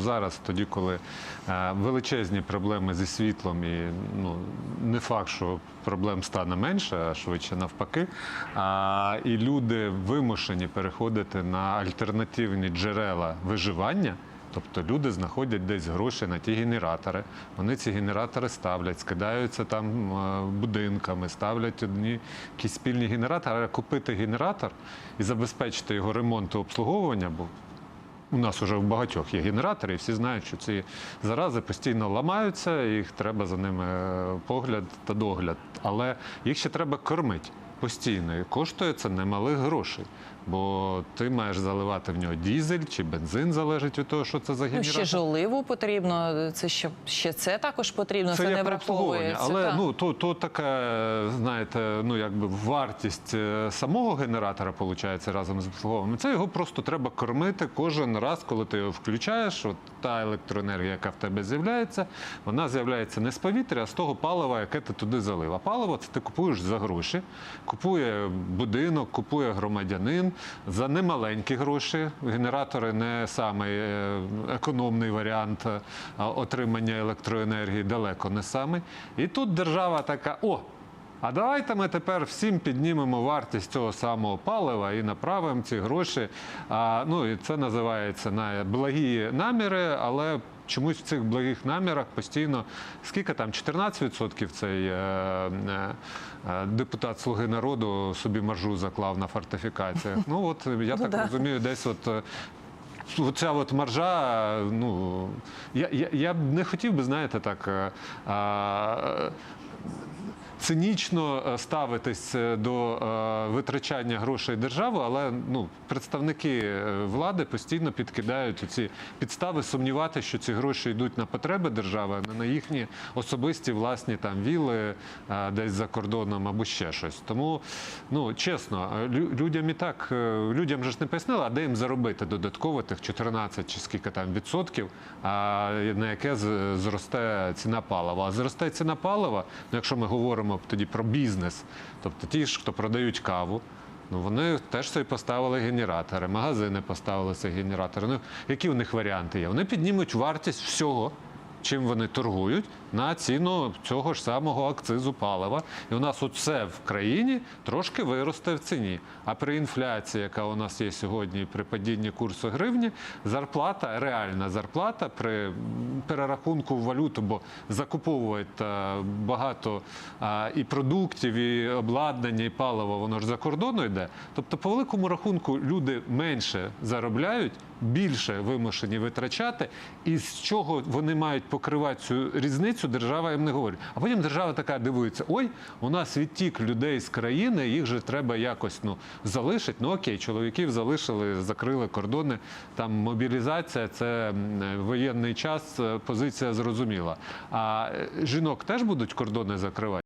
Зараз, тоді, коли е, величезні проблеми зі світлом, і ну не факт, що проблем стане менше, а швидше навпаки. А, і люди вимушені переходити на альтернативні джерела виживання. Тобто люди знаходять десь гроші на ті генератори. Вони ці генератори ставлять, скидаються там е, будинками, ставлять одні якісь спільні генератори. Але купити генератор і забезпечити його ремонт і обслуговування, бо у нас вже в багатьох є генератори, і всі знають, що ці зарази постійно ламаються, їх треба за ними е, погляд та догляд. Але їх ще треба кормити постійно. І коштує це немалих грошей. Бо ти маєш заливати в нього дізель чи бензин, залежить від того, що це за Ну, генератор. ще ж оливу потрібно. Це ще, ще це також потрібно. Це, Це не враховується. але та. ну то, то така, знаєте, ну якби вартість е, самого генератора виходить разом з обслуговуванням. Це його просто треба кормити кожен раз, коли ти його включаєш. От та електроенергія, яка в тебе з'являється, вона з'являється не з повітря, а з того палива, яке ти туди залив. А паливо це ти купуєш за гроші, купує будинок, купує громадянин за немаленькі гроші. Генератори не самий е, економний варіант е, отримання електроенергії, далеко не самий. І тут держава така: о. А давайте ми тепер всім піднімемо вартість цього самого палива і направимо ці гроші. А, ну і це називається на благі наміри, але чомусь в цих благих намірах постійно скільки там 14% цей е, е, е, депутат Слуги народу собі маржу заклав на фортифікаціях. Ну от я так да. розумію, десь от. Оця от маржа, ну я, я, я б не хотів би, знаєте, так. а, Цинічно е, ставитись е, до е, витрачання грошей держави, але ну представники влади постійно підкидають ці підстави сумнівати, що ці гроші йдуть на потреби держави, а не на їхні особисті власні там віли десь за кордоном або ще щось. Тому ну чесно, людям і так людям же ж не пояснили, а де їм заробити додатково тих 14 чи скільки там відсотків, на яке зросте ціна палива. А зросте ціна палива, ну якщо ми говоримо тоді про бізнес, тобто ті ж, хто продають каву. Ну, вони теж собі поставили генератори, магазини поставили ці генератори. Ну, які у них варіанти є? Вони піднімуть вартість всього, чим вони торгують, на ціну цього ж самого акцизу палива. І у нас все в країні трошки виросте в ціні. А при інфляції, яка у нас є сьогодні, при падінні курсу гривні, зарплата, реальна зарплата при перерахунку в валюту, бо закуповують е, багато е, і продуктів, і обладнання, і паливо, воно ж за кордону йде. Тобто, по великому рахунку, люди менше заробляють, більше вимушені витрачати, і з чого вони мають покривати цю різницю, держава їм не говорить. А потім держава така дивується: ой, у нас відтік людей з країни, їх же треба якось ну залишити. Ну окей, чоловіків залишили, закрили кордони. Там мобілізація, це воєнний час, позиція зрозуміла. А е, жінок теж будуть кордони закривати.